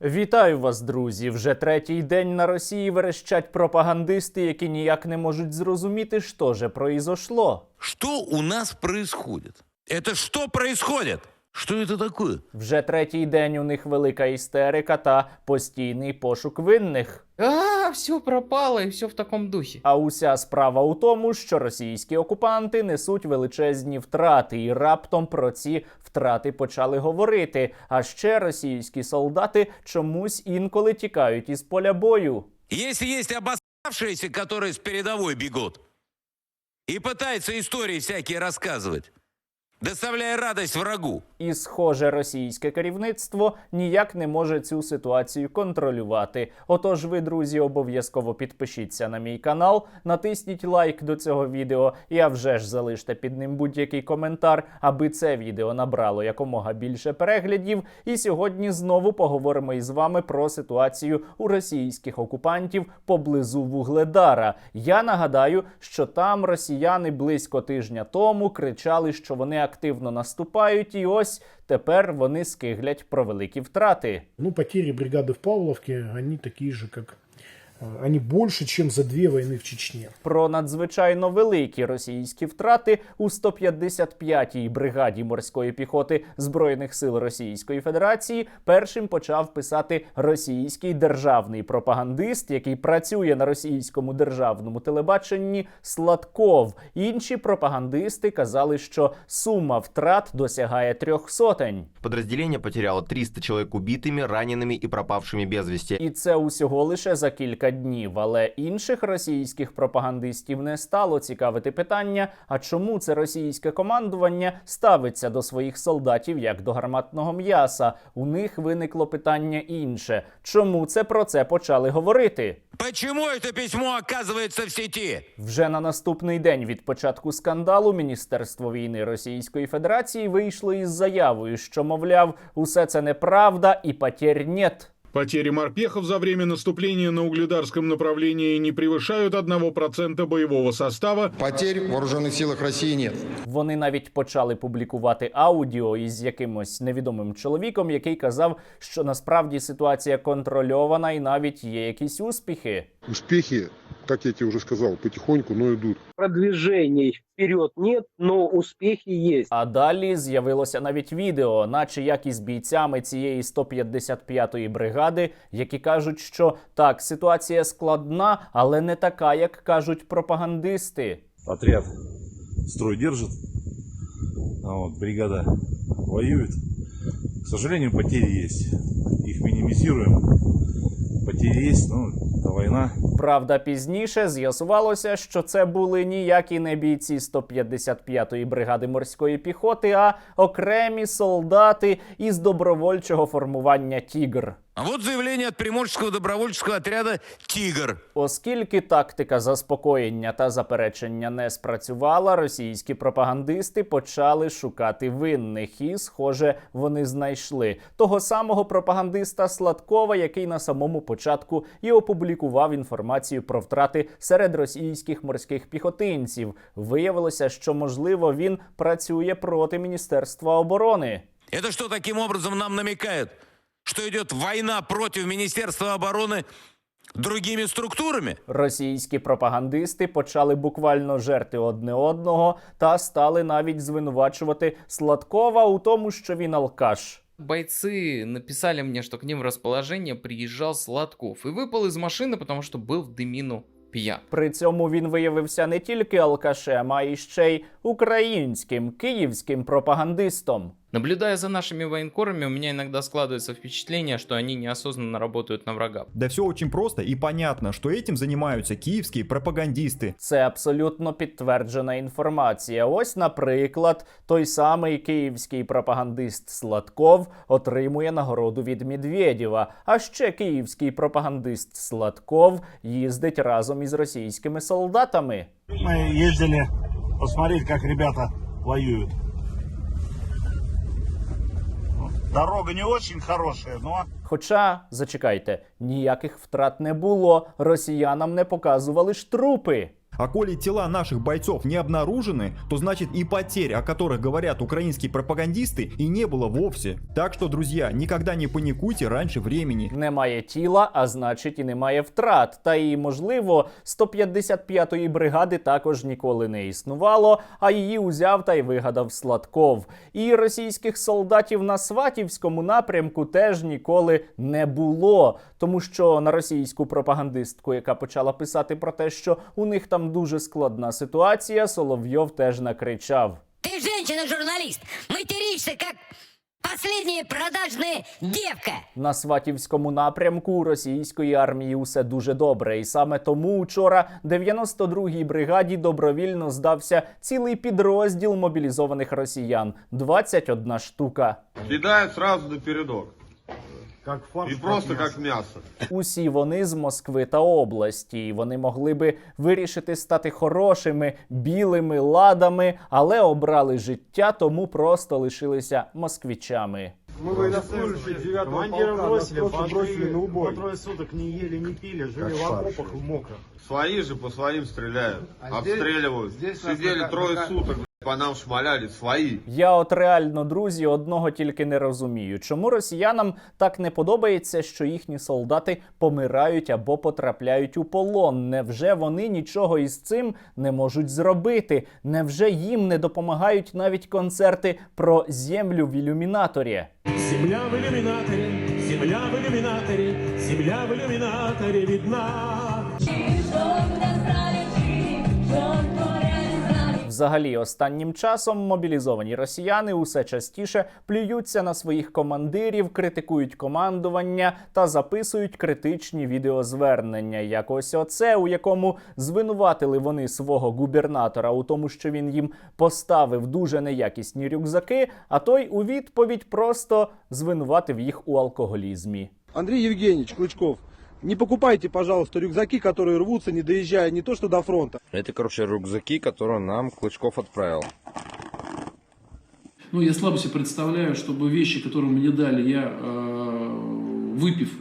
Вітаю вас, друзі! Вже третій день на Росії верещать пропагандисти, які ніяк не можуть зрозуміти, що же произошло. Що у нас происходит? Это что происходит? Что это такое? Вже третій день у них велика істерика та постійний пошук винних. А, все пропало и все в таком духе. А уся справа у тому, що російські окупанти несуть величезні втрати, і раптом про ці втрати почали говорити. А ще російські солдати чомусь інколи тікають із поля бою. Если есть обосравшиеся, которые с передовой бегут и пытаются истории всякие рассказывать, доставляя радость врагу, І, схоже, російське керівництво ніяк не може цю ситуацію контролювати. Отож, ви, друзі, обов'язково підпишіться на мій канал, натисніть лайк до цього відео, і а вже ж залиште під ним будь-який коментар, аби це відео набрало якомога більше переглядів. І сьогодні знову поговоримо із вами про ситуацію у російських окупантів поблизу Вугледара. Я нагадаю, що там росіяни близько тижня тому кричали, що вони активно наступають, і ось тепер вони скиглять про великі втрати. Ну, потери бригади в Павловці, вони такі ж, как... э, Они больше, чем за две войны в Чечне. Про надзвичайно великі російські втрати у 155-й бригаді морської піхоти збройних сил Російської Федерації першим почав писати російський державний пропагандист, який працює на російському державному телебаченні Сладков. Інші пропагандисти казали, що сума втрат досягає трьох сотень. Подразделение потеряло 300 человек убитыми, ранеными и пропавшими без вести. І це усього лише за кілька днів. Але інших російських пропагандистів не стало цікавити питання: а чому це російське командування ставиться до своїх солдатів як до гарматного м'яса? У них виникло питання інше: чому це про це почали говорити? почему это письмо оказывается в сети? Вже на наступний день від початку скандалу Міністерство війни Російської Федерації вийшло із заявою, що мовляв, усе це неправда і нет. Потери морпехов за время наступления на угледарском направлении не превышают 1% бойового состава. Потерь в вооруженных силах России нет. Вони навіть почали публікувати аудіо із якимось невідомим чоловіком, який казав, що насправді ситуація контрольована і навіть є якісь успіхи. Успехи, как я тебе уже сказал, потихоньку, но идут. продвижений вперед нет, но успехи есть. А далі з'явилося навіть відео, наче як із бійцями цієї 155-ї бригади, які кажуть, що так, ситуація складна, але не така, як кажуть пропагандисти. отряд строй держит, а вот, бригада воюет. К сожалению, потери есть. Их минимизируем. Потери есть, ну, та війна. Правда, пізніше з'ясувалося, що це були ніякі не бійці 155-ї бригади морської піхоти, а окремі солдати із добровольчого формування Тігр. А вот заявление от Приморского добровольческого отряда «Тигр». Оскільки тактика заспокоєння та заперечення не спрацювала, російські пропагандисти почали шукати винних, і, схоже, вони знайшли того самого пропагандиста Сладкова, який на самому початку і опублікував інформацію про втрати серед російських морських піхотинців. Виявилося, що можливо він працює проти Міністерства оборони. Это что таким образом нам намекает? Что идет война против Министерства обороны другими структурами? Російські пропагандисти почали буквально жерти одне одного та стали навіть звинувачувати Сладкова у тому, що він алкаш. Бойцы написали мне, что к ним в расположение приезжал Сладков и выпал из машины, потому что был в дымину пьян. При цьому він виявився не тільки алкашем, а й ще й українським київським пропагандистом. Наблюдая за нашими военкорами, у меня иногда складывается впечатление, что они неосознанно работают на врага. Да все очень просто и понятно, что этим занимаются киевские пропагандисты. Це абсолютно підтверджена інформація. Ось, наприклад, той самий київський пропагандист Сладков отримує нагороду від Медведєва. А ще київський пропагандист Сладков їздить разом із російськими солдатами. Мы ездили посмотреть, как ребята воюют. Дорога не очень хорошая, но Хоча, зачекайте, ніяких втрат не було. Росіянам не показували ж трупи. А коли тела наших бойцов не обнаружены, то значит и потерь, о которых говорят украинские пропагандисты, и не было вовсе. Так что, друзья, никогда не паникуйте раньше времени. Немає тіла, а значить і немає втрат. Та і можливо, 155-ї бригади також ніколи не існувало, а її узяв та й вигадав Сладков. І російських солдатів на Сватівському напрямку теж ніколи не було, тому що на російську пропагандистку, яка почала писати про те, що у них там дуже складна ситуація, Соловйов теж накричав. Ты женщина-журналист, материшься, как последняя продажная девка. На Сватівському напрямку російської армії усе дуже добре, і саме тому учора 92-й бригаді добровільно здався цілий підрозділ мобілізованих росіян 21 штука. Кидают сразу на передок. Как фарш, И просто мясо. как мясо. Усі вони з Москви та області. і Вони могли би вирішити стати хорошими білими ладами, але обрали життя, тому просто лишилися москвічами. Мы военнослужащие 9 Командира полка, бросили, нас просто пошли, бросили на убой. по трое суток не ели, не пили, жили в окопах мокро. Свои же по своим стреляют. А здесь- обстреливают. здесь нас Сидели нака- трое нака- суток, по нам шмаляли. Свои. Я от реально, друзі, одного тільки не розумію, чому росіянам так не подобається, що їхні солдати помирають або потрапляють у полон. Невже вони нічого із цим не можуть зробити? Невже їм не допомагають навіть концерти про землю в ілюмінаторі? Земля в иллюминаторе, земля в иллюминаторе, земля в иллюминаторе видна. Взагалі, останнім часом мобілізовані росіяни усе частіше плюються на своїх командирів, критикують командування та записують критичні відеозвернення. Як ось оце, у якому звинуватили вони свого губернатора у тому, що він їм поставив дуже неякісні рюкзаки, а той у відповідь просто звинуватив їх у алкоголізмі. Андрей Евгеньевич Клычков, не покупайте, пожалуйста, рюкзаки, которые рвутся, не доезжая не то что до фронта. Это, короче, рюкзаки, которые нам Клычков отправил. Ну, я слабо себе представляю, чтобы вещи, которые мне дали, я, э, выпив,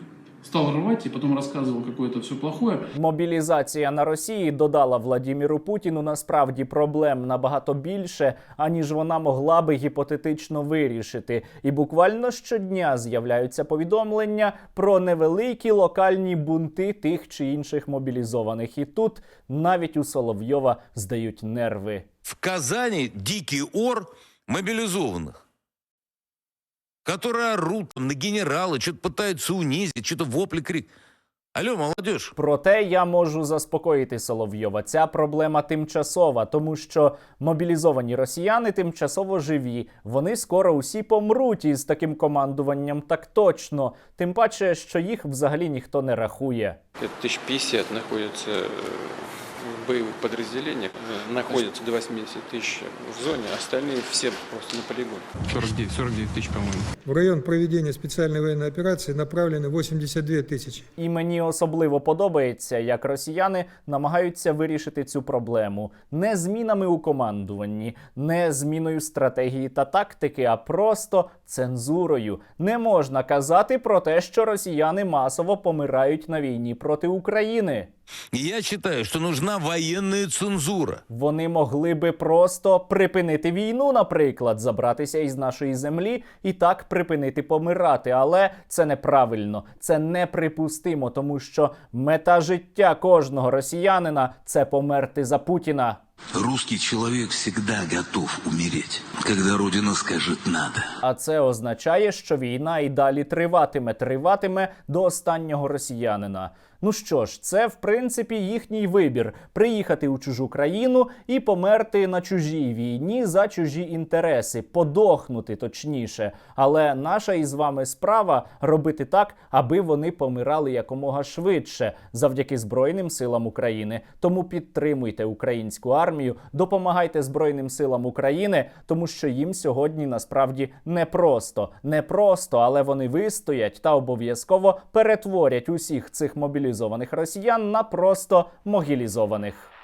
стал рвать и потом рассказывал какое-то все плохое. Мобілізація на Росії додала Владіміру Путіну насправді проблем набагато більше, аніж вона могла би гіпотетично вирішити. І буквально щодня з'являються повідомлення про невеликі локальні бунти тих чи інших мобілізованих. І тут навіть у Соловйова здають нерви. В Казани дикий ор мобилизованных, которые орут на генерала, что-то пытаются унизить, что-то вопли, крик. Алло, молодежь, Проте я можу заспокоїти Соловйова. Ця проблема тимчасова, тому що мобілізовані росіяни тимчасово живі. Вони скоро усі помруть із таким командуванням, так точно. Тим паче, що їх взагалі ніхто не рахує. 1050 находятся э, в боевых подразделениях, э, находятся до 80 тысяч в зоне, остальные все просто на полигоне. 49, 49 тысяч, по-моему. В район проведения специальной военной операции направлены 82 тысячи. І мені особливо подобається, як росіяни намагаються вирішити цю проблему не змінами у командуванні, не зміною стратегії та тактики, а просто цензурою. Не можна казати про те, що росіяни масово помирають на війні проти України. Я считаю, что нужна военная цензура. Вони могли би просто припинити війну, наприклад, забратися із нашої землі і так припинити помирати. Але це неправильно, це неприпустимо, тому що мета життя кожного росіянина це померти за Путіна. Русский человек всегда готов умереть, когда Родина скажет «надо». А це означає, що війна і далі триватиме, триватиме до останнього росіянина. Ну що ж, це в принципі їхній вибір приїхати у чужу країну і померти на чужій війні за чужі інтереси, подохнути точніше. Але наша із вами справа робити так, аби вони помирали якомога швидше завдяки Збройним силам України. Тому підтримуйте українську армію, допомагайте Збройним силам України, тому що їм сьогодні насправді непросто. Непросто, але вони вистоять та обов'язково перетворять усіх цих мобілізованих росіян на просто могілізованих.